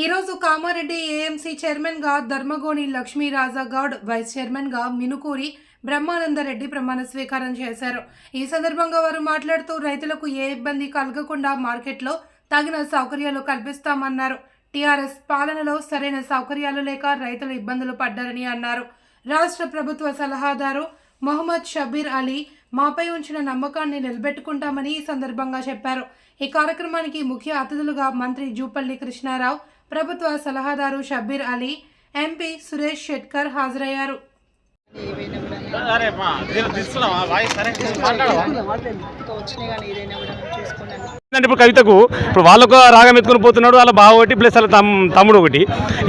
ఈరోజు కామారెడ్డి ఏఎంసీ చైర్మన్గా ధర్మగోని లక్ష్మీ గౌడ్ వైస్ చైర్మన్గా మినుకూరి బ్రహ్మానందరెడ్డి ప్రమాణ స్వీకారం చేశారు. ఈ సందర్భంగా వారు మాట్లాడుతూ రైతులకు ఏ ఇబ్బంది కలగకుండా మార్కెట్లో తగిన సౌకర్యాలు కల్పిస్తామన్నారు. టీఆర్ఎస్ పాలనలో సరైన సౌకర్యాలు లేక రైతులు ఇబ్బందులు పడ్డారని అన్నారు. రాష్ట్ర ప్రభుత్వ సలహాదారు మొహమ్మద్ షబీర్ అలీ మాపై ఉంచిన నమ్మకాన్ని నిలబెట్టుకుంటామని ఈ సందర్భంగా చెప్పారు. ఈ కార్యక్రమానికి ముఖ్య అతిథులుగా మంత్రి జూపల్లి కృష్ణారావు ప్రభుత్వ సలహాదారు షబ్బీర్ అలీ ఎంపీ సురేష్ షెట్కర్ హాజరయ్యారు. ఇప్పుడు కవితకు? ఇప్పుడు వాళ్ళొక రాగం ఎత్తుకుని పోతున్నాడు వాళ్ళ బావ ఒకటి ప్లస్ వాళ్ళ తమ్ తమ్ముడు ఒకటి.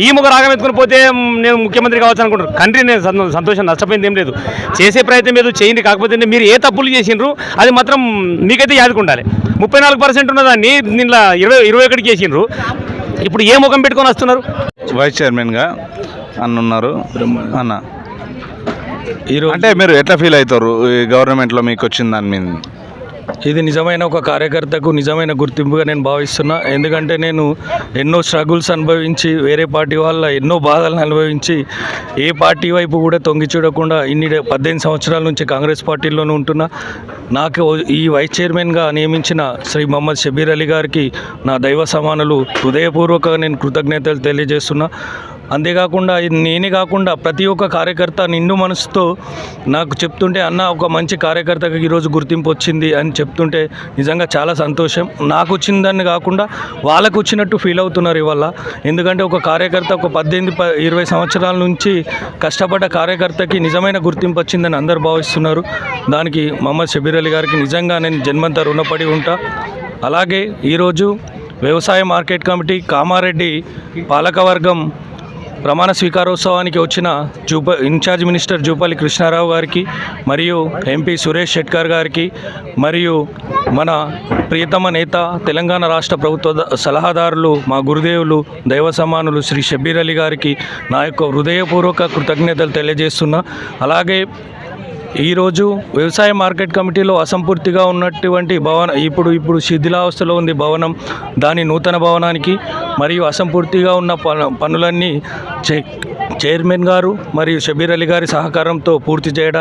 ఈ ఒక రాగం ఎత్తుకుని పోతే నేను ముఖ్యమంత్రి కావచ్చు అనుకుంటారు కంట్రీ నేను సంతోషం నష్టపోయింది ఏం లేదు. చేసే ప్రయత్నం ఏదో చేయండి కాకపోతే మీరు ఏ తప్పులు చేసిండ్రు అది మాత్రం మీకైతే యాదకు ఉండాలి ముప్పై నాలుగు పర్సెంట్ ఉన్నదాన్ని దీనిలో ఇరవై ఇరవై ఒకటికి చేసిండ్రు. ఇప్పుడు ఏ ముఖం పెట్టుకొని వస్తున్నారు? వైస్ చైర్మన్గా అన్న ఉన్నారు అన్న. ఈరోజు అంటే మీరు ఎట్లా ఫీల్ అవుతారు? ఈ గవర్నమెంట్లో మీకు వచ్చిన దాని మీద? ఇది నిజమైన ఒక కార్యకర్తకు నిజమైన గుర్తింపుగా నేను భావిస్తున్నా. ఎందుకంటే నేను ఎన్నో స్ట్రగుల్స్ అనుభవించి వేరే పార్టీ వాళ్ళ ఎన్నో బాధలను అనుభవించి ఏ పార్టీ వైపు కూడా తొంగి చూడకుండా ఇన్ని పద్దెనిమిది సంవత్సరాల నుంచి కాంగ్రెస్ పార్టీలోనూ ఉంటున్నా. నాకు ఈ వైస్ చైర్మన్గా నియమించిన శ్రీ మహమ్మద్ షబీర్ అలీ గారికి నా దైవ సమానులు హృదయపూర్వకంగా నేను కృతజ్ఞతలు తెలియజేస్తున్నా. అంతేకాకుండా నేనే కాకుండా ప్రతి ఒక్క కార్యకర్త నిండు మనసుతో నాకు చెప్తుంటే అన్న ఒక మంచి కార్యకర్తకి ఈరోజు గుర్తింపు వచ్చింది అని చెప్తుంటే నిజంగా చాలా సంతోషం. నాకు వచ్చిందని కాకుండా వాళ్ళకు వచ్చినట్టు ఫీల్ అవుతున్నారు ఇవాళ. ఎందుకంటే ఒక కార్యకర్త ఒక పద్దెనిమిది ప ఇరవై సంవత్సరాల నుంచి కష్టపడ్డ కార్యకర్తకి నిజమైన గుర్తింపు వచ్చిందని అందరు భావిస్తున్నారు. దానికి మహమ్మద్ షబీర్ అలీ గారికి నిజంగా నేను జన్మంతా రుణపడి ఉంటా. అలాగే ఈరోజు వ్యవసాయ మార్కెట్ కమిటీ కామారెడ్డి పాలకవర్గం ప్రమాణ స్వీకారోత్సవానికి వచ్చిన జూప ఇన్ఛార్జ్ మినిస్టర్ జూపల్లి కృష్ణారావు గారికి మరియు ఎంపీ సురేష్ షెట్కర్ గారికి మరియు మన ప్రియతమ నేత తెలంగాణ రాష్ట్ర ప్రభుత్వ సలహాదారులు మా గురుదేవులు దైవ సమానులు శ్రీ షబీర్ అలీ గారికి నా యొక్క హృదయపూర్వక కృతజ్ఞతలు తెలియజేస్తున్నా. అలాగే ఈరోజు వ్యవసాయ మార్కెట్ కమిటీలో అసంపూర్తిగా ఉన్నటువంటి భవన ఇప్పుడు ఇప్పుడు శిథిలావస్థలో ఉంది భవనం. దాని నూతన భవనానికి మరియు అసంపూర్తిగా ఉన్న పనులన్నీ చే చైర్మన్ గారు మరియు షబీర్ అలీ గారి సహకారంతో పూర్తి చేయడానికి